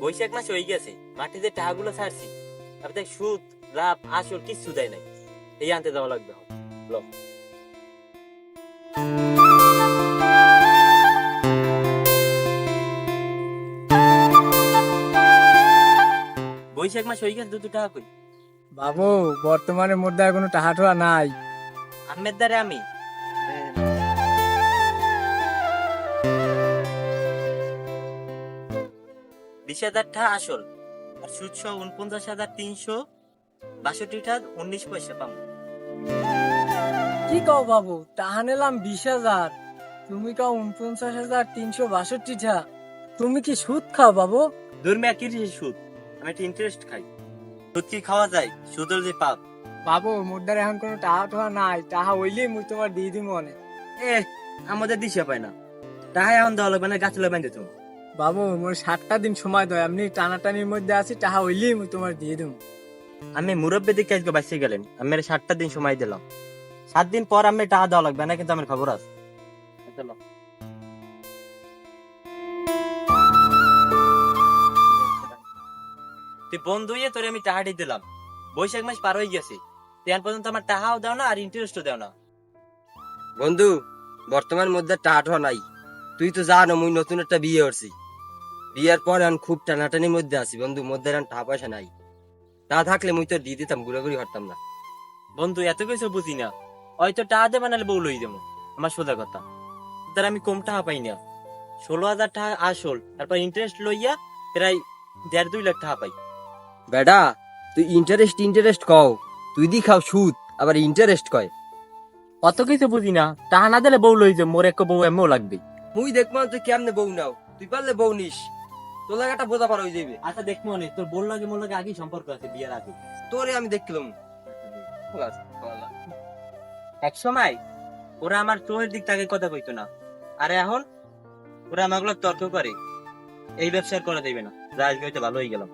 বৈশাখ মাস হয়ে গেছে মাটিতে টাকাগুলো ছাড়ছি তারপরে সুদ লাভ আসল কিচ্ছু দেয় নাই। এই আনতে দেওয়া লাগবে ল। বৈশাখ মাস হয়ে গেছে দুটো টাকা কই? বাবু বর্তমানে মধ্যে আর কোনো টাহা টোয়া নাই। আমের দ্বারে আমি? বিশ হাজার টাকা আসল। আর সুদ সহ উনপঞ্চাশ হাজার তিনশো বাষট্টি টাকা উনিশ পয়সা পাবো। কি কও বাবু? তাহা নিলাম বিশ হাজার। তুমি কাও উনপঞ্চাশ হাজার তিনশো বাষট্টি টা তুমি কি সুদ খাও বাবু? দুর্মিয়া কি সুদ? আমি একটা ইন্টারেস্ট খাই। সুদ কি খাওয়া যায়? সুদ যে পাপ। বাবু মোদ্দার এখন কোনো টাহা টোয়া নাই। টাহা হইলেই মুই তোমার দিয়ে দিব মনে এ আমাদের দিশা পায় না। টাকা এখন দেওয়া লাগবে না গাছে লাগবে না তুমি বাবু মোর সাতটা দিন সময় দেয় আপনি টানাটানির মধ্যে আছি টাহা হইলেই মুই তোমার দিয়ে দেবো আমি মুরব্বী দিকে আজকে বাঁচতে গেলেন আমি সাতটা দিন সময় দিলাম। সাত দিন পর আমি টাকা দেওয়া লাগবে না কিন্তু আমার খবর আছে। চলো। তুই বন্ধু হয়ে তোরে আমি টাকাটি দিলাম। বৈশাখ মাস পার হয়ে গেছে। তেন পর্যন্ত আমার টাকাও দাও না আর ইন্টারেস্টও দাও না। বন্ধু বর্তমান মধ্যে টাটা নাই। তুই তো জানো মুই নতুন একটা বিয়ে করছি। বিয়ের পর এখন খুব টানাটানির মধ্যে আছি, বন্ধু। মধ্যে এখন টাকা পয়সা নাই। তা থাকলে মুই তো দিয়ে দিতাম, ঘুরাঘুরি হরতাম না। বন্ধু, এত কিছু বুঝি না। হয়তো টাকা দেবে, নাহলে বউ লই দেবো। আমার সোজা কথা। তার আমি কম টাকা পাই না। ষোলো হাজার টাকা আসল, তারপর ইন্টারেস্ট লইয়া প্রায় দেড় দুই লাখ টাকা পাই। বেডা, তুই ইন্টারেস্ট ইন্টারেস্ট কও। তুই দি খাও সুদ, আবার ইন্টারেস্ট কয়। অত কিছু বুঝি না। টাকা না দিলে বউ লই যাব মোর এক বউ এমও লাগবে। মুই দেখব তুই কেমনে বউ নাও? তুই পারলে বউ নিস। তোর লাগাটা বোঝা পার হয়ে যাবে আচ্ছা দেখব অনেক তোর বল লাগে মোর লাগে আগেই সম্পর্ক আছে বিয়ের আগে। তোরে আমি দেখলাম এক সময় ওরা আমার চোখের দিক থেকে কথা কইতো না। আর এখন ওরা আমাগুলো তর্ক করে। এই ব্যবসা করা দেবে না। যা আজকে হয়তো ভালো হয়ে গেলাম।